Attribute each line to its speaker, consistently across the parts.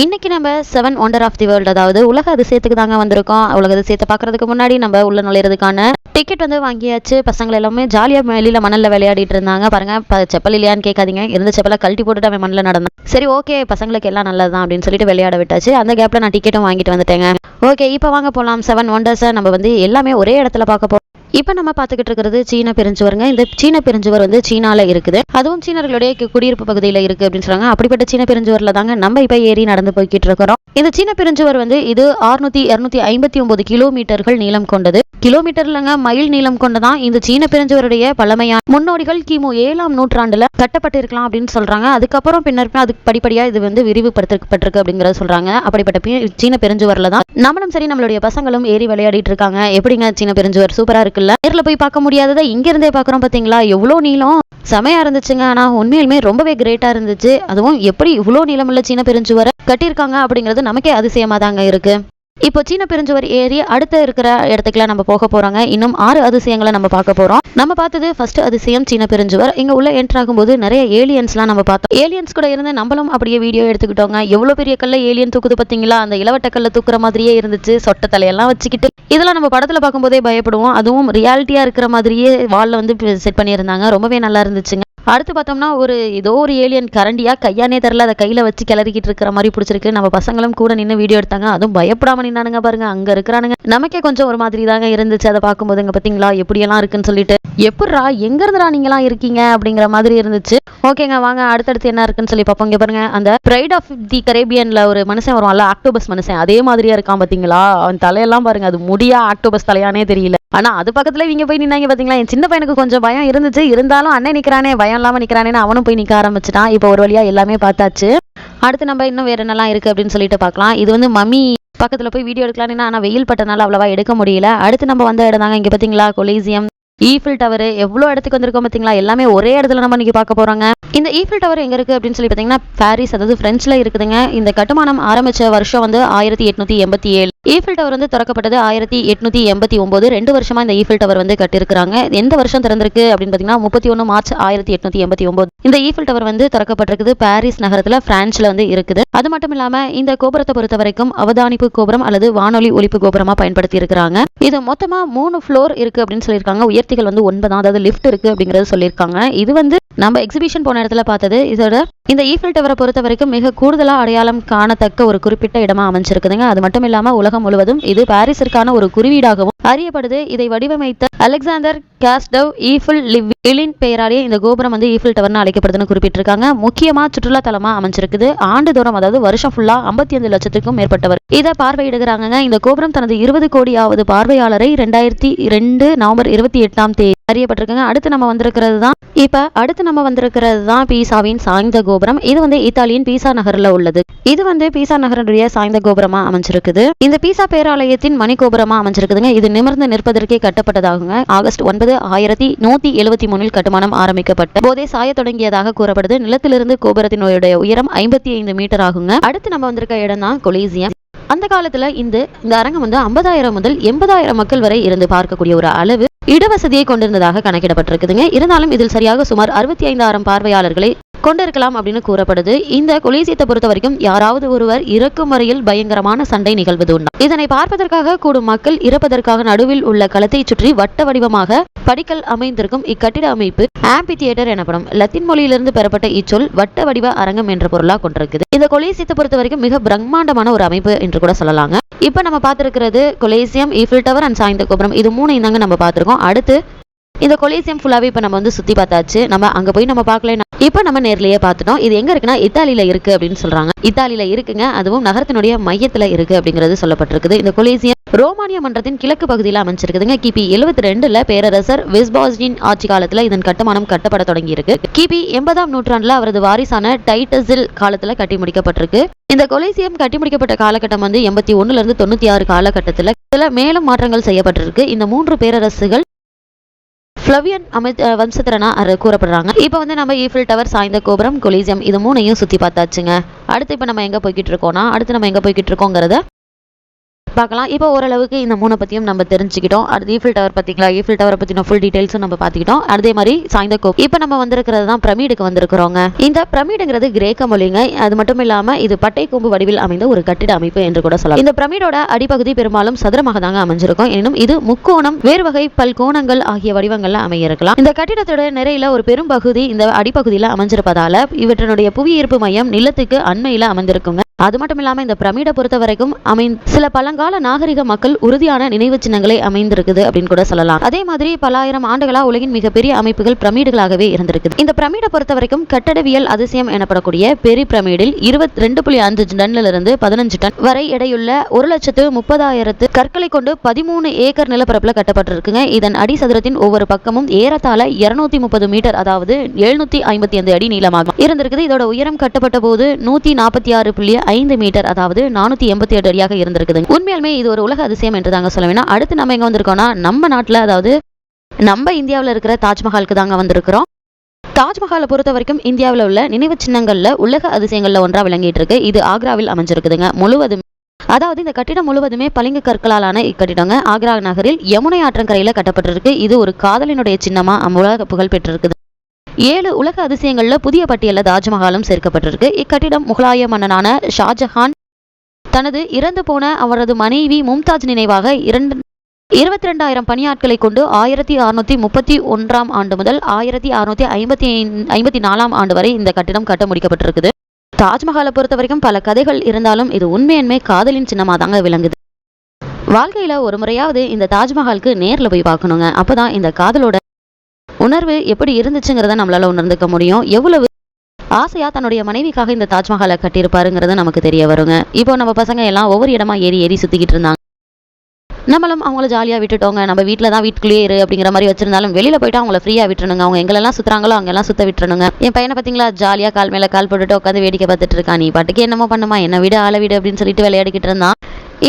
Speaker 1: இன்றைக்கி நம்ம seven wonder of the world அதாவது உலக அதிசயத்துக்கு தாங்க வந்திருக்கோம். உலக அதிசயத்தை பார்க்குறதுக்கு முன்னாடி நம்ம உள்ள நுழையிறதுக்கான டிக்கெட் வந்து வாங்கியாச்சு. பசங்களை எல்லாமே ஜாலியாக வெளியில் மணலில் விளையாடிட்டு இருந்தாங்க. பாருங்க இப்போ செப்பல் இல்லையான்னு கேட்காதீங்க. இருந்த செப்பலை கழட்டி போட்டுட்டு அவன் மண்ணில் நடந்தான். சரி ஓகே பசங்களுக்கு எல்லாம் நல்லதுதான் அப்படின்னு சொல்லிட்டு விளையாட விட்டாச்சு. அந்த கேப்பில் நான் டிக்கெட்டும் வாங்கிட்டு வந்துட்டேங்க. ஓகே இப்போ வாங்க போகலாம் செவன் ஒண்டர்ஸை நம்ம வந்து எல்லாமே ஒரே இடத்துல பார்க்க போகிறோம் இப்போ நம்ம பார்த்துக்கிட்டு இருக்கிறது சீன பெருஞ்சுவருங்க. இந்த சீன பெருஞ்சுவர் வந்து சீனால இருக்குது. அதுவும் சீனர்களுடைய குடியிருப்பு பகுதியில் இருக்கு அப்படின்னு சொல்றாங்க. அப்படிப்பட்ட சீன பெருஞ்சுவர்ல தாங்க நம்ம இப்போ ஏறி நடந்து போய்கிட்டு இருக்கிறோம். இந்த சீன பெருஞ்சுவர் வந்து இது 600 259 ஐம்பத்தி ஒன்பது கிலோமீட்டர்கள் நீளம் கொண்டது. கிலோமீட்டர்லங்க மைல் நீளம் கொண்டதான் இந்த சீன பெருஞ்சுவருடைய பழமையான முன்னோடிகள் கிமு ஏழாம் நூற்றாண்டுல கட்டப்பட்டிருக்கலாம் அப்படின்னு சொல்றாங்க. அதுக்கப்புறம் பின்னர் அதுக்கு படிப்படியா இது வந்து விரிவுபடுத்தப்பட்டிருக்கு அப்படிங்கறத சொல்றாங்க. அப்படிப்பட்ட சீன பெருஞ்சுவரில் தான் நம்மளும் சரி நம்மளுடைய பசங்களும் ஏறி விளையாடிட்டு இருக்காங்க. எப்படிங்க சீன பெருஞ்சுவர் சூப்பரா இருக்குல்ல? நேரில் போய் பார்க்க முடியாததை இங்க இருந்தே பாக்குறோம் பாத்தீங்களா? எவ்வளவு நீளம்? செமையா இருந்துச்சுங்க. ஆனா உண்மையிலுமே ரொம்பவே கிரேட்டா இருந்துச்சு. அதுவும் எப்படி இவ்வளோ நீளமுள்ள சீன பெருஞ்சுவரை கட்டியிருக்காங்க அப்படிங்கிறது நமக்கே அதிசயமா தாங்க இருக்கு. இப்போ சீன பெருஞ்சுவர் ஏறி அடுத்த இருக்கிற இடத்துக்குலாம் நம்ம போக போறாங்க. இன்னும் ஆறு அதிசயங்களை நம்ம பார்க்க போறோம். நம்ம பார்த்தது ஃபர்ஸ்ட் அதிசயம் சீன பெருஞ்சுவர். இங்க உள்ள என்டர் ஆகும்போது நிறைய ஏலியன்ஸ்லாம் நம்ம பார்த்தோம். ஏலியன்ஸ் கூட இருந்து நம்மளும் அப்படியே வீடியோ எடுத்துக்கிட்டோங்க. எவ்வளவு பெரிய கல்ல ஏலியன் தூக்குது பாத்தீங்களா அந்த இளவட்ட கல்ல தூக்குற மாதிரியே இருந்துச்சு. சொட்ட தலையெல்லாம் வச்சுக்கிட்டு. இதெல்லாம் நம்ம படத்துல பார்க்கும்போதே பயப்படுவோம். அதுவும் ரியாலிட்டியா இருக்கிற மாதிரியே வால்ல வந்து செட் பண்ணியிருந்தாங்க. ரொம்பவே நல்லா இருந்துச்சுங்க. அடுத்து பார்த்தோம்னா ஒரு ஏதோ ஒரு ஏலியன் கரண்டியாக கையானே தெரில அதை கையில் வச்சு கிளறிக்கிட்டு இருக்கிற மாதிரி பிடிச்சிருக்கு. நம்ம பசங்களும் கூட நின்று வீடியோ எடுத்தாங்க. அதுவும் பயப்படாமல் நின்னானுங்க பாருங்க. அங்கே இருக்கிறானுங்க. நமக்கே கொஞ்சம் ஒரு மாதிரி தாங்க இருந்துச்சு. அதை பார்க்கும்போது இங்கே பார்த்தீங்களா எப்படியெல்லாம் இருக்குன்னு சொல்லிட்டு. எப்படிரா எங்கேருந்துடா நீங்களாம் இருக்கீங்க? அப்படிங்கிற மாதிரி இருந்துச்சு. ஓகேங்க வாங்க. அடுத்தடுத்து என்ன இருக்குன்னு சொல்லி பார்ப்போம். இங்கே பாருங்க. அந்த பிரைட் ஆஃப் தி கரேபியனில் ஒரு மனுஷன் வருவான்ல ஆக்டோபஸ் மனுஷன். அதே மாதிரியா இருக்கான் பார்த்தீங்களா அவன் தலையெல்லாம் பாருங்க. அது முடியா ஆக்டோபஸ் தலையானே தெரியல. ஆனால் அது பக்கத்தில் இவங்க போய் நின்னாங்க பார்த்தீங்களா என் சின்ன பையனுக்கு கொஞ்சம் பயம் இருந்துச்சு. இருந்தாலும் அண்ணன் நிற்கிறானே பயம் இல்லாமல் நிற்கிறானேன்னு அவனும் போய் நிற்க ஆரம்பிச்சிட்டான். இப்போ ஒரு வழியாக எல்லாமே பார்த்தாச்சு. அடுத்து நம்ம இன்னும் வேற என்னெல்லாம் இருக்குது அப்படின்னு சொல்லிட்டு பார்க்கலாம். இது வந்து மம்மி பக்கத்தில் போய் வீடியோ எடுக்கலாம்னு ஆனால் வெயில் பட்டனால அவ்வளவா எடுக்க முடியல. அடுத்து நம்ம வந்த இடம் தாங்க இங்கே பார்த்தீங்களா கொலீசியம். ஈஃபில் டவர் எவ்வளோ இடத்துக்கு வந்திருக்கோம் பார்த்தீங்களா? எல்லாமே ஒரே இடத்துல நம்ம இன்னைக்கு பார்க்க போகிறாங்க இந்த ஈஃபில் டவர் எங்கே இருக்குது அப்படின்னு சொல்லி பார்த்தீங்கன்னா பாரிஸ் அதாவது ஃப்ரெஞ்சில் இருக்குதுங்க. இந்த கட்டுமானம் ஆரம்பித்த வருஷம் வந்து ஆயிரத்தி எட்நூத்தி எண்பத்தி ஏழு. ஈஃபில் டவர் வந்து திறக்கப்பட்டது ஆயிரத்தி எட்நூற்றி எண்பத்தி ஒம்பது ரெண்டு வருஷமாக இந்த ஈஃபில் டவர் வந்து கட்டியிருக்கிறாங்க. எந்த வருஷம் திறந்திருக்கு அப்படின்னு பார்த்தீங்கன்னா முப்பத்தி ஒன்று மார்ச் ஆயிரத்தி எட்நூற்றி எண்பத்தி ஒம்பது இந்த ஈஃபில் டவர் வந்து திறக்கப்பட்டிருக்குது பாரிஸ் நகரத்தில் ஃப்ரான்ஸில் வந்து இருக்குது. அது மட்டும் இல்லாமல் இந்த கோபுரத்தை பொறுத்த வரைக்கும் அவதானிப்பு கோபுரம் அல்லது வானொலி ஒழிப்பு கோபுரமாக பயன்படுத்தி இருக்கிறாங்க இது மொத்தமாக மூணு ஃப்ளோர் இருக்கு அப்படின்னு சொல்லியிருக்காங்க. உயர்த்திகள் வந்து ஒன்பதாம் அதாவது லிஃப்ட் இருக்கு அப்படிங்கிறது சொல்லியிருக்காங்க. இது வந்து நம்ம எக்ஸிபிஷன் போன இடத்துல பார்த்தது. இதோட இந்த ஈஃபில் டவரை பொறுத்த வரைக்கும் மிக கூடுதலாக அடையாளம் காணத்தக்க ஒரு குறிப்பிட்ட இடமா அமைஞ்சிருக்குதுங்க. அது மட்டும் இல்லாமல் உலகம் முழுவதும் இது பாரிஸிற்கான ஒரு குறிவீடாகவும் அறியப்படுது. இதை வடிவமைத்த அலெக்சாண்டர் காஸ்டவ் ஈஃபில் லிவ் இலின் பெயராலேயே இந்த கோபுரம் வந்து ஈஃபில் டவர்னு அழைக்கப்படுதுன்னு குறிப்பிட்டிருக்காங்க. முக்கியமா சுற்றுலா அமைஞ்சிருக்குது. ஆண்டுதோறும் அதாவது வருஷம் ஃபுல்லாக ஐம்பத்தி ஐந்து லட்சத்துக்கும் மேற்பட்டவர். இதை பார்வையிடுகிறாங்க இந்த கோபுரம் தனது இருபது கோடியாவது பார்வையாளரை ரெண்டாயிரத்தி ரெண்டு நவம்பர் இருபத்தி எட்டாம் தேதி அறியப்பட்டிருக்காங்க. அடுத்து நம்ம வந்திருக்கிறது தான் இப்போ அடுத்து நம்ம வந்திருக்கிறது தான் பீசாவின் சாய்ந்த கோபுரம். இது வந்து இத்தாலியின் பீசா நகரில் உள்ளது. இது வந்து பீசா நகருடைய சாய்ந்த கோபுரமாக அமைஞ்சிருக்குது. இந்த பீசா பேராலயத்தின் மணி கோபுரமாக அமைஞ்சிருக்குதுங்க. இது நிமிர்ந்து நிற்பதற்கே கட்டப்பட்டதாகுங்க. ஆகஸ்ட் ஒன்பது ஆயிரத்தி நூத்தி எழுபத்தி மூணில் கட்டுமானம் ஆரம்பிக்கப்பட்ட போதே சாய தொடங்கியதாக கூறப்படுது. நிலத்திலிருந்து கோபுரத்தினுடைய உயரம் ஐம்பத்தி ஐந்து மீட்டர் ஆகுங்க. அடுத்து நம்ம வந்திருக்க இடம் தான் கொலீசியம். அந்த காலத்துல இந்த இந்த அரங்கம் வந்து ஐம்பதாயிரம் முதல் எண்பதாயிரம் மக்கள் வரை இருந்து பார்க்கக்கூடிய ஒரு அளவு இடவசதியை கொண்டிருந்ததாக கணக்கிடப்பட்டிருக்குதுங்க. இருந்தாலும் இதில் சரியாக சுமார் அறுபத்தி ஐந்தாயிரம் பார்வையாளர்களை கொண்டிருக்கலாம் அப்படின்னு கூறப்படுது. இந்த கொலீசியத்தை பொறுத்த வரைக்கும் யாராவது ஒருவர் இறக்கும் வரையில் பயங்கரமான சண்டை நிகழ்வது உண்டு இதனை பார்ப்பதற்காக கூடும் மக்கள் இறப்பதற்காக நடுவில் உள்ள களத்தை சுற்றி வட்ட வடிவமாக படிக்கல் அமைந்திருக்கும் இக்கட்டிட அமைப்பு ஆம்பி தியேட்டர் எனப்படும் லத்தீன் மொழியிலிருந்து பெறப்பட்ட இச்சொல் வட்ட வடிவ அரங்கம் என்ற பொருளாக கொண்டிருக்குது. இந்த கொலேசியத்தை பொறுத்த வரைக்கும் மிக பிரம்மாண்டமான ஒரு அமைப்பு என்று கூட சொல்லலாங்க. இப்ப நம்ம பார்த்திருக்கிறது கொலேசியம் ஈஃபில் டவர் அண்ட் சாய்ந்த கோபுரம். இது மூணு இந்தாங்க நம்ம பார்த்திருக்கோம். அடுத்து இந்த கொலேசியம் ஃபுல்லாவே இப்ப நம்ம வந்து சுத்தி பார்த்தாச்சு. நம்ம அங்க போய் நம்ம பார்க்கல இப்போ நம்ம நேர்லயே பார்த்துட்டோம். இது எங்க இருக்குன்னா இத்தாலியில இருக்கு அப்படின்னு சொல்றாங்க. இத்தாலியில இருக்குங்க. அதுவும் நகரத்தினுடைய மையத்துல இருக்கு அப்படிங்கிறது சொல்லப்பட்டிருக்குது. இந்த கொலேசியம் ரோமானிய மன்றத்தின் கிழக்கு பகுதியில் அமைச்சிருக்குதுங்க கிபி எழுபத்தி ரெண்டுல பேரரசர் விஸ்பாஸ்டின் ஆட்சி காலத்துல இதன் கட்டுமானம் கட்டப்பட தொடங்கி இருக்கு கிபி எண்பதாம் நூற்றாண்டுல அவரது வாரிசான டைட்டஸில் காலத்துல கட்டி முடிக்கப்பட்டிருக்கு. இந்த கொலேசியம் கட்டி முடிக்கப்பட்ட காலகட்டம் வந்து எண்பத்தி ஒண்ணுல இருந்து தொண்ணூத்தி ஆறு காலகட்டத்துல சில மேலும் மாற்றங்கள் செய்யப்பட்டிருக்கு. இந்த மூன்று பேரரசுகள் ஃப்ளவியன் அமை வம்சத்திரனா கூறப்படுறாங்க. இப்போ வந்து நம்ம ஈஃபில் டவர் சாய்ந்த கோபுரம் கொலிசியம் இது மூணையும் சுத்தி பார்த்தாச்சுங்க. அடுத்து இப்போ நம்ம எங்க போய்கிட்டு இருக்கோம்னா அடுத்து நம்ம எங்க போய்கிட்டு இருக்கோங்கிறத பார்க்கலாம். இப்போ ஓரளவுக்கு இந்த மூணை பற்றியும் நம்ம தெரிஞ்சுக்கிட்டோம். அடுத்து ஈஃபில் டவர் பார்த்தீங்களா? ஈஃபில் டவரை பற்றின ஃபுல் டீடைல்ஸும் நம்ம பார்த்துக்கிட்டோம். அதே மாதிரி சாய்ந்த கோப் இப்போ நம்ம வந்திருக்கிறது தான் பிரமிடுக்கு வந்திருக்கிறோங்க. இந்த பிரமிடுங்கிறது கிரேக்க மொழிங்க. அது மட்டும் இல்லாமல் இது பட்டை கொம்பு வடிவில் அமைந்த ஒரு கட்டிட அமைப்பு என்று கூட சொல்லலாம். இந்த பிரமிடோட அடிப்பகுதி பெரும்பாலும் சதுரமாக தாங்க அமைஞ்சிருக்கும். எனினும் இது முக்கோணம் வேறு வகை பல்கோணங்கள் ஆகிய வடிவங்கள்ல அமையிருக்கலாம். இந்த கட்டிடத்தோட நிறையில ஒரு பெரும் பகுதி இந்த அடிப்பகுதியில் அமைஞ்சிருப்பதால இவற்றினுடைய புவியீர்ப்பு மையம் நிலத்துக்கு அண்மையில் அமைந்திருக்குங்க. அது மட்டும் இல்லாமல் இந்த பிரமிடை பொறுத்த வரைக்கும் அமை சில பழங்கால நாகரிக மக்கள் உறுதியான நினைவு சின்னங்களை அமைந்திருக்குது அப்படின்னு கூட சொல்லலாம். அதே மாதிரி பலாயிரம் ஆண்டுகளாக உலகின் மிகப்பெரிய அமைப்புகள் பிரமிடுகளாகவே இருந்திருக்குது. இந்த பிரமிடை பொறுத்த வரைக்கும் கட்டடவியல் அதிசயம் எனப்படக்கூடிய பெரி பிரமிடில் இருபத்தி ரெண்டு புள்ளி அஞ்சு டன்ல இருந்து பதினஞ்சு டன் வரை எடையுள்ள ஒரு லட்சத்து முப்பதாயிரத்து கற்களை கொண்டு பதிமூணு ஏக்கர் நிலப்பரப்பில் கட்டப்பட்டிருக்குங்க. இதன் அடி சதுரத்தின் ஒவ்வொரு பக்கமும் ஏறத்தாழ இருநூத்தி முப்பது மீட்டர் அதாவது எழுநூத்தி ஐம்பத்தி ஐந்து அடி நீளமாகும். இருந்திருக்குது. இதோட உயரம் கட்டப்பட்ட போது நூத்தி நாற்பத்தி ஆறு புள்ளி ஐந்து மீட்டர் அதாவது நானூற்றி எண்பத்தி எட்டு அடியாக இருந்திருக்குது. உண்மையாலுமே இது ஒரு உலக அதிசயம் என்று தாங்க சொல்ல வேணும். அடுத்து நம்ம எங்கே வந்திருக்கோம்னா நம்ம நாட்டில் அதாவது நம்ம இந்தியாவில் இருக்கிற தாஜ்மஹாலுக்கு தாங்க வந்திருக்கிறோம். தாஜ்மஹாலை பொறுத்த வரைக்கும் இந்தியாவில் உள்ள நினைவு சின்னங்களில் உலக அதிசயங்களில் ஒன்றாக விளங்கிட்டு இருக்கு இது ஆக்ராவில் அமைஞ்சிருக்குதுங்க முழுவதும். அதாவது இந்த கட்டிடம் முழுவதுமே பளிங்கு கற்களாலான இக்கட்டிடங்க. ஆக்ரா நகரில் யமுனை ஆற்றங்கரையில் கட்டப்பட்டிருக்கு. இது ஒரு காதலினுடைய சின்னமா உலக புகழ் பெற்றிருக்குது. ஏழு உலக அதிசயங்களில் புதிய பட்டியலில் தாஜ்மஹாலும் சேர்க்கப்பட்டிருக்கு. இக்கட்டிடம் முகலாய மன்னனான ஷாஜஹான் தனது இறந்து போன அவரது மனைவி மும்தாஜ் நினைவாக இரண்டு இருபத்தி ரெண்டாயிரம் பணியாட்களை கொண்டு ஆயிரத்தி அறுநூத்தி முப்பத்தி ஒன்றாம் ஆண்டு முதல் ஆயிரத்தி அறுநூத்தி ஐம்பத்தி ஐம்பத்தி நாலாம் ஆண்டு வரை இந்த கட்டிடம் கட்ட முடிக்கப்பட்டிருக்குது. தாஜ்மஹாலை பொறுத்த வரைக்கும் பல கதைகள் இருந்தாலும் இது உண்மையன்மை காதலின் சின்னமாக தாங்க விளங்குது. வாழ்க்கையில ஒரு முறையாவது இந்த தாஜ்மஹாலுக்கு நேர்ல போய் பார்க்கணுங்க. அப்போதான் இந்த காதலோட உணர்வு எப்படி இருந்துச்சுங்கிறத நம்மளால உணர்ந்துக்க முடியும். எவ்வளவு ஆசையா தன்னுடைய மனைவிக்காக இந்த தாஜ்மஹாலை கட்டியிருப்பாருங்கிறது நமக்கு தெரிய வருங்க. இப்போ நம்ம பசங்க எல்லாம் ஒவ்வொரு இடமா ஏறி ஏறி சுத்திக்கிட்டு இருந்தாங்க. நம்மளும் அவங்கள ஜாலியாக விட்டுட்டோங்க. நம்ம வீட்டில் தான் வீட்டுக்குள்ளேயே இரு அப்படிங்கிற மாதிரி வச்சிருந்தாலும் வெளியில் போயிட்டு அவங்கள ஃப்ரீயாக விட்டுருணுங்க அவங்க எங்கெல்லாம் சுற்றுறாங்களோ அங்கெல்லாம் சுத்த விட்டுருணுங்க என் பையனை பார்த்தீங்களா ஜாலியாக கால் மேலே கால் போட்டுட்டு உட்காந்து வேடிக்கை பார்த்துட்டு இருக்கா நீ பாட்டுக்கு என்னமோ பண்ணுமா? என்ன வீடு ஆள வீடு அப்படின்னு சொல்லிட்டு விளையாடிக்கிட்டு இருந்தான்.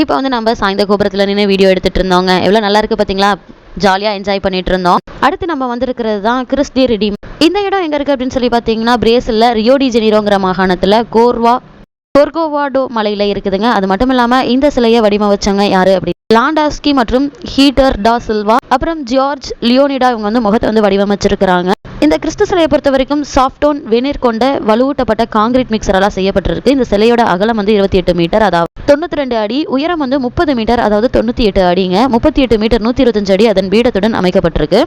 Speaker 1: இப்போ வந்து நம்ம சாய்ந்த கோபுரத்தில் நின்று வீடியோ எடுத்துகிட்டு இருந்தோங்க. எவ்வளோ நல்லா இருக்கு பார்த்தீங்களா ஜாலியாக என்ஜாய் பண்ணிட்டு இருந்தோம் அடுத்து நம்ம வந்திருக்கிறது தான் கிறிஸ்டி ரிடீம் இந்த இடம் எங்கே இருக்குது அப்படின்னு சொல்லி பார்த்தீங்கன்னா பிரேசிலில் ரியோடி ஜெனிரோங்கிற மாகாணத்தில் கோர்வா கொர்கோவாடோ மலையில் இருக்குதுங்க. அது மட்டும் இல்லாமல் இந்த சிலையை வடிவமைச்சவங்க யார் அப்படி? லாண்டாஸ்கி மற்றும் ஹீட்டர் டா சில்வா அப்புறம் ஜியார்ஜ் லியோனிடா இவங்க வந்து முகத்தை வந்து வடிவமைச்சிருக்கிறாங்க. இந்த கிறிஸ்து சிலையை பொறுத்த வரைக்கும் சாஃப்டோன் வெனீர் கொண்ட வலுவூட்டப்பட்ட காங்கிரீட் மிக்சரால செய்யப்பட்டிருக்கு. இந்த சிலையோட அகலம் வந்து இருபத்தி எட்டு மீட்டர். அதாவது தொண்ணூத்தி ரெண்டு அடி உயரம் வந்து முப்பது மீட்டர் அதாவது தொண்ணூத்தி எட்டு அடிங்க. முப்பத்தி எட்டு மீட்டர் நூத்தி இருபத்தஞ்சு அடி அதன் பீடத்துடன் அமைக்கப்பட்டிருக்கு.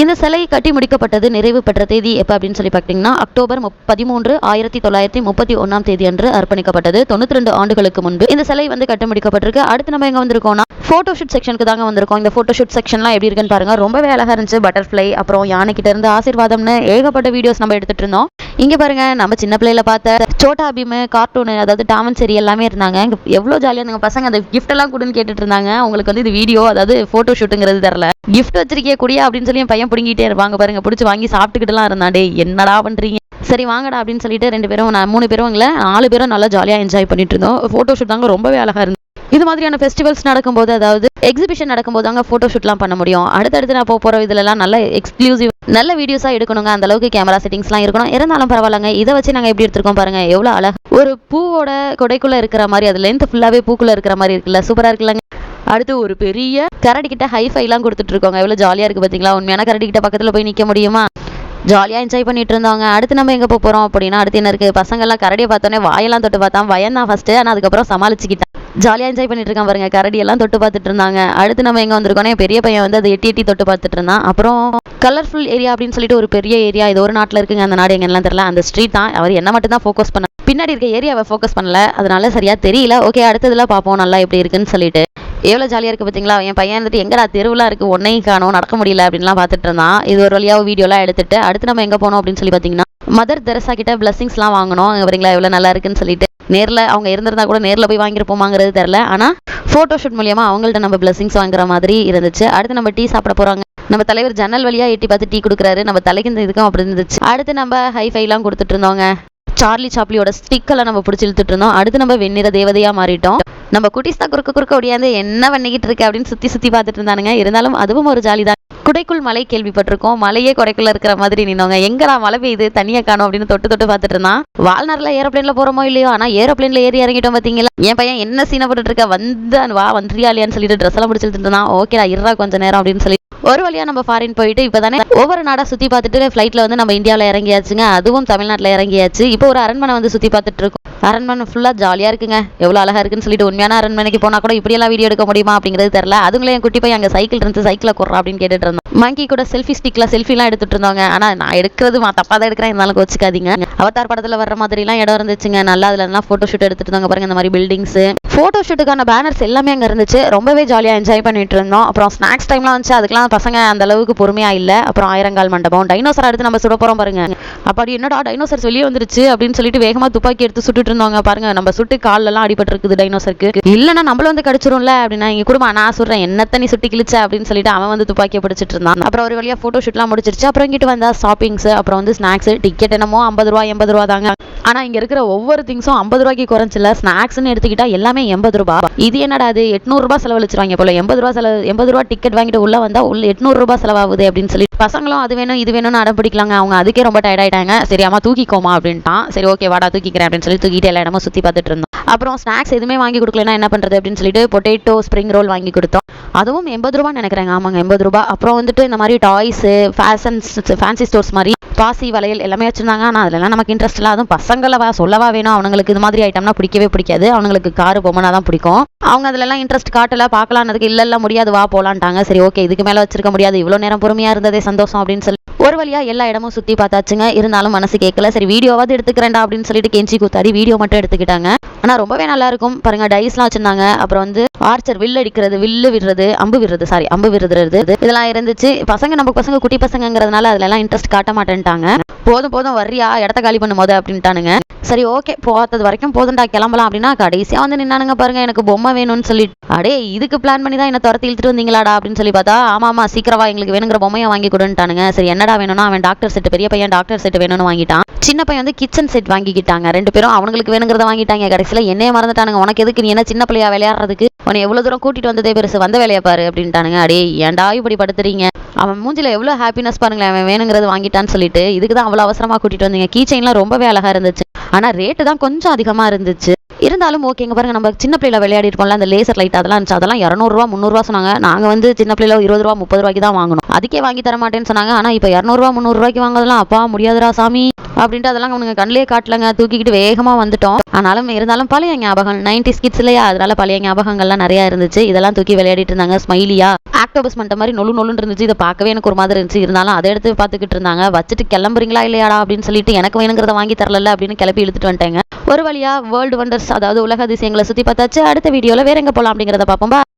Speaker 1: இந்த சிலை கட்டி முடிக்கப்பட்டது நிறைவு பெற்ற தேதி எப்போ அப்படின்னு சொல்லி பார்த்தீங்கன்னா அக்டோபர் பதிமூன்று ஆயிரத்தி தொள்ளாயிரத்தி முப்பத்தி ஒன்றாம் தேதி அன்று அர்ப்பணிக்கப்பட்டது. தொண்ணூத்தி ரெண்டு ஆண்டுகளுக்கு முன்பு இந்த சிலை வந்து கட்டி முடிக்கப்பட்டிருக்கு. அடுத்து நம்ம எங்க வந்திருக்கோம்னா ஃபோட்டோ ஷூட் செக்ஷனுக்கு தாங்க வந்திருக்கோம். இந்த ஃபோட்டோ ஷூட் செக்ஷன்லாம் எப்படி இருக்குன்னு பாருங்க. ரொம்பவே அழகா இருந்துச்சு. பட்டர்ஃப்ளை அப்புறம் யானைக்கிட்ட இருந்து ஆசீர்வாதம்னு ஏகப்பட்ட வீடியோஸ் நம்ம எடுத்துட்டு இருந்தோம். இங்க பாருங்க நம்ம சின்ன பிள்ளையில பார்த்த சோட்டா பீமு கார்ட்டூனு அதாவது டாமன் சரி எல்லாமே இருந்தாங்க. எவ்வளோ ஜாலியாக இருந்தாங்க பசங்க. அந்த கிஃப்ட் எல்லாம் கொடுன்னு கேட்டுட்டு இருந்தாங்க உங்களுக்கு வந்து இது வீடியோ அதாவது ஃபோட்டோ ஷூட்டுங்கிறது தெரில கிஃப்ட் வச்சிருக்கே குடியா அப்படின்னு சொல்லி என் பையன் பிடுங்கிட்டே இருப்பாங்க பாருங்க பிடிச்சி வாங்கி சாப்பிட்டுக்கிட்டுலாம் இருந்தான். டே என்னடா பண்ணுறீங்க சரி வாங்கடா அப்படின்னு சொல்லிட்டு ரெண்டு பேரும் நான் மூணு பேரும் இல்லை நாலு பேரும் நல்லா ஜாலியாக என்ஜாய் பண்ணிட்டு இருந்தோம். ஃபோட்டோ ஷூட் தாங்க ரொம்பவே அழகாக இருந்தது. இது மாதிரியான ஃபெஸ்டிவல்ஸ் நடக்கும்போது அதாவது எக்ஸிபிஷன் நடக்கும்போது அங்கே ஃபோட்டோ ஷூட்லாம் பண்ண முடியும். அடுத்தடுத்து நான் போக போகிற இதுலலாம் நல்ல எக்ஸ்க்ளூசிவ் நல்ல வீடியோஸாக எடுக்கணுங்க. அந்த அளவுக்கு கேமரா செட்டிங்ஸ்லாம் இருக்கணும். இருந்தாலும் பரவாயில்லங்க. இதை வச்சு நாங்கள் எப்படி எடுத்திருக்கோம் பாருங்க. எவ்வளோ அழகு. ஒரு பூவோட கொடைக்குள்ள இருக்கிற மாதிரி அது லென்த் ஃபுல்லாகவே பூக்குள்ள இருக்கிற மாதிரி இருக்குல்ல. சூப்பராக இருக்குல்லங்க. அடுத்து ஒரு பெரிய கரடி கிட்ட ஹைஃபைலாம் கொடுத்துட்டு இருக்கோங்க. எவ்வளோ ஜாலியாக இருக்குது பார்த்தீங்களா உண்மையான கரடி கிட்ட பக்கத்தில் போய் நிற்க முடியுமா? ஜாலியாக என்ஜாய் பண்ணிட்டு இருந்தாங்க அடுத்து நம்ம எங்கே போகிறோம் அப்படின்னா அடுத்து என்ன இருக்குது பசங்கள்லாம் கரடியை பார்த்தோன்னே வாயெல்லாம் தொட்டு பார்த்தா பயம் தான் ஃபஸ்ட்டு ஆனால் அதுக்கப்புறம் சமாளிச்சுக்கிட்டான். ஜாலியாக என்ஜாய் பண்ணிட்டு இருக்கான் பாருங்க. கரடி எல்லாம் தொட்டு பார்த்துட்டு இருந்தாங்க அடுத்து நம்ம எங்கே வந்திருக்கோம் பெரிய பையன் வந்து அதை எட்டி எட்டி தொட்டு பார்த்துட்டு இருந்தான் அப்புறம் கலர்ஃபுல் ஏரியா அப்படின்னு சொல்லிட்டு ஒரு பெரிய ஏரியா இது ஒரு நாட்டில் இருக்குங்க அந்த நாடு எங்கெல்லாம் தெரியல அந்த ஸ்ட்ரீட் தான். அவர் என்ன மட்டும் தான் ஃபோக்கஸ் பண்ண பின்னாடி இருக்க ஏரியாவை ஃபோக்கஸ் பண்ணல. அதனால சரியாக தெரியல. ஓகே அடுத்ததுல பார்ப்போம் நல்லா எப்படி இருக்குன்னு சொல்லிட்டு. எவ்வளோ ஜாலியாக இருக்குது பார்த்தீங்களா என் பையன் வந்துட்டு எங்கடா தெருவெலாம் இருக்குது ஒன்னையும் காணும் நடக்க முடியல அப்படின்லாம் பார்த்துட்டு இருந்தான் இது ஒரு வழியாக வீடியோலாம் எடுத்துட்டு அடுத்து நம்ம எங்கே போனோம் அப்படின்னு சொல்லி பார்த்தீங்கன்னா மதர் தெரசா கிட்ட பிளஸிங்ஸ்லாம் வாங்கணும். வரீங்களா எவ்வளோ நல்லா இருக்குன்னு சொல்லிட்டு. நேரில் அவங்க இருந்திருந்தா கூட நேரில் போய் வாங்கியிருப்போமாங்கிறது தெரில ஆனால் ஃபோட்டோ ஷூட் மூலியமாக அவங்கள்ட்ட நம்ம பிளஸிங்ஸ் வாங்குற மாதிரி இருந்துச்சு. அடுத்து நம்ம டீ சாப்பிட போகிறாங்க நம்ம தலைவர் ஜன்னல் வழியாக எட்டி பார்த்து டீ கொடுக்குறாரு. நம்ம தலைக்கு இதுக்கும் அப்படி இருந்துச்சு. அடுத்து நம்ம ஹைஃபைலாம் கொடுத்துட்டு இருந்தோங்க சார்லி சாப்லியோட ஸ்டிக்கெல்லாம் நம்ம பிடிச்சி இழுத்துட்டு இருந்தோம். அடுத்து நம்ம வெண்ணிற தேவதையாக மாறிட்டோம். நம்ம குட்டிஸ் தான் குறுக்க குறுக்க ஒடியாந்து என்ன பண்ணிக்கிட்டு இருக்கு? அப்படின்னு சுற்றி சுற்றி பார்த்துட்டு இருந்தானுங்க. இருந்தாலும் அதுவும் ஒரு ஜாலி தான் குடைக்குள் மலை கேள்விப்பட்டிருக்கோம். மலையே குடைக்குள்ள இருக்கிற மாதிரி நின்னவங்க எங்கடா மழை பெய்யுது? தனியா காணும் அப்படின்னு தொட்டு தொட்டு பார்த்துட்டு இருந்தான். வாழ்நாள்ல ஏரோப்ளேனில் போறோமோ இல்லையோ? ஆனா ஏரோப்ளேனில் ஏறி இறங்கிட்டோம் பாத்தீங்களா என் பையன் என்ன சீனப்பட்டு இருக்க வந்து வா வந்துறியா இல்லையான்னு சொல்லிட்டு ட்ரெஸ் எல்லாம் முடிச்சுட்டு இருந்தான். ஓகேடா இருறா கொஞ்ச நேரம் அப்படின்னு சொல்லி. ஒரு வழியா நம்ம ஃபாரின் போயிட்டு இப்பதானே ஒவ்வொரு நாடா சுத்தி பார்த்துட்டு ஃபிளைட்ல வந்து நம்ம இந்தியாவில் இறங்கியாச்சுங்க. அதுவும் தமிழ்நாட்டில் இறங்கியாச்சு. இப்போ ஒரு அரண்மனை வந்து சுத்தி பார்த்துட்டு இருக்கோம். அரண்மனை ஃபுல்லாக ஜாலியாக இருக்குங்க. எவ்வளோ அழகா இருக்குன்னு சொல்லிட்டு உண்மையான அரண்மனைக்கு போனால் கூட இப்படியெல்லாம் வீடியோ எடுக்க முடியுமா அப்படிங்கிறது தெரில அதுங்களே என் குட்டி போய் அங்கே சைக்கிள் இருந்து சைக்கிளை குறா அப்படின்னு கேட்டுட்டு இருந்தோம் மங்கி கூட செல்ஃபி ஸ்டிக்ல செல்ஃபிலாம் எடுத்துட்டு இருந்தாங்க ஆனால் நான் எடுக்கிறது தப்பாக தான் எடுக்கிறேன். இருந்தாலும் வச்சுக்காதீங்க அவதார் படத்தில் வர்ற மாதிரிலாம் இடம் இருந்துச்சுங்க. நல்லா அதில் எல்லாம் ஃபோட்டோ ஷூட் எடுத்துட்டு இருந்தாங்க பாருங்க. இந்த மாதிரி பில்டிங்ஸ் ஃபோட்டோ ஷூட்டுக்கான பேனர்ஸ் எல்லாமே அங்கே இருந்துச்சு. ரொம்பவே ஜாலியாக என்ஜாய் பண்ணிட்டு இருந்தோம். அப்புறம் ஸ்நாக்ஸ் டைம்லாம் வந்துச்சு. அதுக்கெல்லாம் பசங்க அந்த அளவுக்கு பொறுமையாக இல்லை. அப்புறம் ஆயிரங்கால் மண்டபம். டைனோசர் எடுத்து நம்ம சுட போகிறோம் பாருங்க. அப்படி என்னடா டைனோசர்ஸ் வெளியே வந்துருச்சு அப்படின்னு சொல்லிட்டு வேகமாக துப்பாக்கி எடுத்து சுட்டுட்டு இருந்தாங்க பாருங்க நம்ம சுட்டு கால்ல எல்லாம் அடிபட்டு இருக்குது டைனோசருக்கு இல்லைன்னா நம்மள வந்து கடிச்சிரும்ல அப்படின்னா எங்க குடும்பம் நான் சொல்றேன் என்னத்த நீ சுட்டி கிழிச்ச? அப்படின்னு சொல்லிட்டு அவன் வந்து துப்பாக்கியை பிடிச்சிட்டு இருந்தான். அப்புறம் ஒரு வழியா போட்டோ ஷூட்லாம் முடிச்சிருச்சு. அப்புறம் இங்கிட்டு வந்தா ஷாப்பிங்ஸ் அப்புறம் வந்து ஸ்நாக்ஸ் டிக்கெட் என்னமோ ஐம்பது ரூபா எண்பது ரூபா தாங்க. ஆனால் இங்கே இருக்கிற ஒவ்வொரு திங்ஸும் ஐம்பது ரூபாய்க்கு குறைஞ்சில்ல. ஸ்நாக்ஸ்னு எடுத்துக்கிட்டா எல்லாமே எண்பது ரூபா. இது என்னடா அது எட்நூறுரூபா செலவழிச்சிருவாங்க போல. எண்பது ரூபா செலவு எண்பது ரூபா டிக்கெட் வாங்கிட்டு உள்ளே வந்தால் உள்ள எட்நூறுரூபா செலவாகுது அப்படின்னு சொல்லி. பசங்களும் அது வேணும் இது வேணும்னு அடம் பிடிக்கலாங்க. அவங்க அதுக்கே ரொம்ப டயர்ட் ஆயிட்டாங்க. சரி அம்மா தூக்கிக்கோமா அப்படின்ட்டான். சரி ஓகே வாடா தூக்கிக்கிறேன் அப்படின்னு சொல்லி தூக்கிட்டு எல்லா இடமும் சுற்றி பார்த்துட்டு இருந்தோம். அப்புறம் ஸ்நாக்ஸ் எதுவுமே வாங்கி கொடுக்கலன்னா என்ன பண்ணுறது அப்படின்னு சொல்லிட்டு பொட்டேட்டோ ஸ்ப்ரிங் ரோல் வாங்கி கொடுத்தோம். அதுவும் எண்பது ரூபான்னு நினைக்கிறேங்க. ஆமாங்க எண்பது ரூபாய் அப்புறம் வந்துட்டு இந்த மாதிரி டாய்ஸு ஃபேஷன்ஸ் ஃபேன்சி ஸ்டோர்ஸ் மாதிரி பாசி வளையல் எல்லாமே வச்சிருந்தாங்க. ஆனால் அதெல்லாம் நமக்கு இன்ட்ரெஸ்ட் இல்லை. அதுவும் பசங்களவா சொல்லவா வேணும். அவனுங்களுக்கு இது மாதிரி ஐட்டம்னா பிடிக்கவே பிடிக்காது. அவனுங்களுக்கு காரு பொம்மனா தான் பிடிக்கும். அவங்க அதுலலாம் இன்ட்ரெஸ்ட் காட்டல. பார்க்கலான்னதுக்கு இல்லை இல்லை முடியாது. வா போலான்ட்டாங்க. சரி ஓகே இதுக்கு மேலே வச்சிருக்க முடியாது. இவ்வளோ நேரம் பொறுமையாக இருந்ததே சந்தோஷம் அப்படின்னு சொல்லி ஒரு வழியாக எல்லா இடமும் சுற்றி பார்த்தாச்சுங்க. இருந்தாலும் மனசு கேட்கல. சரி வீடியோவாவது எடுத்துக்கிறேன்டா அப்படின்னு சொல்லிட்டு கெஞ்சி கூத்தாடி வீடியோ மட்டும் எடுத்துக்கிட்டாங்க. ஆனால் ரொம்பவே நல்லா இருக்கும். பாருங்க டைஸ்லாம் வச்சிருந்தாங்க. அப்புறம் வந்து ஆர்ச்சர் வில்லு அடிக்கிறது வில்லு விடுறது அம்பு விடுறது சாரி அம்பு விடுறது இதெல்லாம் இருந்துச்சு. பசங்க நம்ம பசங்க குட்டி பசங்கங்கிறதுனால அதுல எல்லாம் இன்ட்ரெஸ்ட் காட்ட மாட்டேன்ட்டாங்க. போதும் போதும் வரியா இடத்த காலி பண்ணு போது அப்படின்ட்டானுங்க. சரி ஓகே போகாதது வரைக்கும் போதும்டா கிளம்பலாம் அப்படின்னா கடைசியாக வந்து நின்னானுங்க பாருங்க எனக்கு பொம்மை வேணும்னு சொல்லிட்டு. அடே இதுக்கு பிளான் பண்ணி தான் என்ன துரத்தி இழுத்துட்டு வந்தீங்களாடா அப்படின்னு சொல்லி பார்த்தா ஆமா ஆமா சீக்கிரவா எங்களுக்கு வேணுங்கிற பொம்மையை வாங்கி கொடுன்ட்டானுங்க. சரி என்னடா வேணும்னா அவன் டாக்டர் செட் பெரிய பையன் டாக்டர் செட் வேணும்னு வாங்கிட்டான். சின்ன பையன் வந்து கிச்சன் செட் வாங்கிக்கிட்டாங்க. ரெண்டு பேரும் அவங்களுக்கு வேணுங்கிறத வாங்கிட்டாங்க. கடைசியில் என்னைய மறந்துட்டானுங்க. உனக்கு எதுக்கு நீ என்ன சின்ன பிள்ளையா விளையாடுறதுக்கு? உன்னை எவ்வளோ தூரம் கூட்டிட்டு வந்ததே பெருசு வந்த வேலையை பாரு அப்படின்ட்டானுங்க. அடே ஏன்டா இப்படி படுத்துறீங்க? அவன் மூஞ்சில் எவ்வளோ ஹாப்பினஸ் பாருங்களேன் அவன் வேணுங்கிறது வாங்கிட்டான்னு சொல்லிட்டு இதுக்கு தான் அவ்வளோ அவசரமாக கூட்டிட்டு வந்தீங்க. கீ செயின்லாம் ரொம்பவே அழகாக இருந்துச்சு. ஆனால் ரேட்டு தான் கொஞ்சம் அதிகமாக இருந்துச்சு. இருந்தாலும் ஓகேங்க பாருங்க நம்ம சின்ன பிள்ளைல விளையாடிருக்கோம்ல அந்த லேசர் லைட் அதெல்லாம் இருந்துச்சு. அதெல்லாம் இரநூறுவா முந்நூறுவா சொன்னாங்க. நாங்கள் வந்து சின்ன பிள்ளைல இருபது ரூபா முப்பது ரூபாய்க்கு தான் வாங்கணும் அதுக்கே வாங்கி தர மாட்டேன்னு சொன்னாங்க. ஆனால் இப்போ இரநூறுவா முந்நூறுரூவாய்க்கு வாங்கலாம் அப்பா முடியாதுரா சாமி. அப்படின்ட்டு அதெல்லாம் அவனுங்க கண்ணிலே காட்டலங்க. தூக்கிக்கிட்டு வேகமா வந்துட்டோம். ஆனாலும் இருந்தாலும் பழைய ஞாபகம். நைன்டி ஸ்கிட்ஸ் இல்லையா? அதனால பழைய ஞாபகங்கள்லாம் நிறைய இருந்துச்சு. இதெல்லாம் தூக்கி விளையாடிட்டு இருந்தாங்க. ஸ்மைலியா ஆக்டோபஸ் மண்ட மாதிரி நொழு நொழுன்னு இருந்துச்சு. இதை பார்க்கவே எனக்கு ஒரு மாதிரி இருந்துச்சு. இருந்தாலும் அதை எடுத்து பார்த்துக்கிட்டு இருந்தாங்க. வச்சுட்டு கிளம்புறீங்களா இல்லையாடா அப்படின்னு சொல்லிட்டு எனக்கு வேணுங்கிறத வாங்கி தரல அப்படின்னு கிளப்பி இழுத்துட்டு வந்துட்டேங்க. ஒரு வழியா வேர்ல்டு வண்டர்ஸ் அதாவது உலக அதிசயங்களை சுத்தி பார்த்தாச்சு. அடுத்த வீடியோவில் வேற எங்க போலாம் அப்படிங்கிறத பார்ப்போம்.